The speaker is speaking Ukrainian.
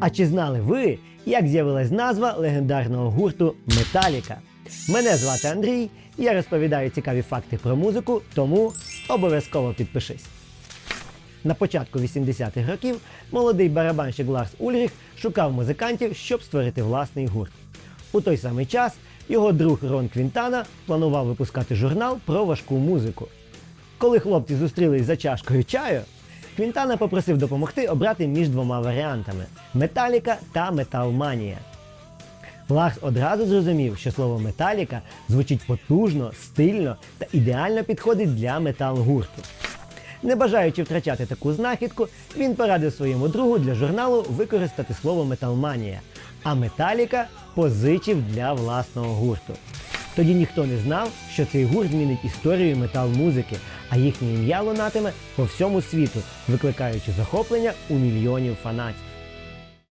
А чи знали ви, як з'явилась назва легендарного гурту Металіка? Мене звати Андрій, я розповідаю цікаві факти про музику, тому обов'язково підпишись. На початку 80-х років молодий барабанщик Ларс Ульріх шукав музикантів, щоб створити власний гурт. У той самий час його друг Рон Квінтана планував випускати журнал про важку музику. Коли хлопці зустрілись за чашкою чаю, Квінтана попросив допомогти обрати між двома варіантами Металіка та Металманія. Ларс одразу зрозумів, що слово металіка звучить потужно, стильно та ідеально підходить для метал-гурту. Не бажаючи втрачати таку знахідку, він порадив своєму другу для журналу використати слово металманія, а металіка позичив для власного гурту. Тоді ніхто не знав, що цей гурт змінить історію метал-музики, а їхнє ім'я лунатиме по всьому світу, викликаючи захоплення у мільйонів фанатів.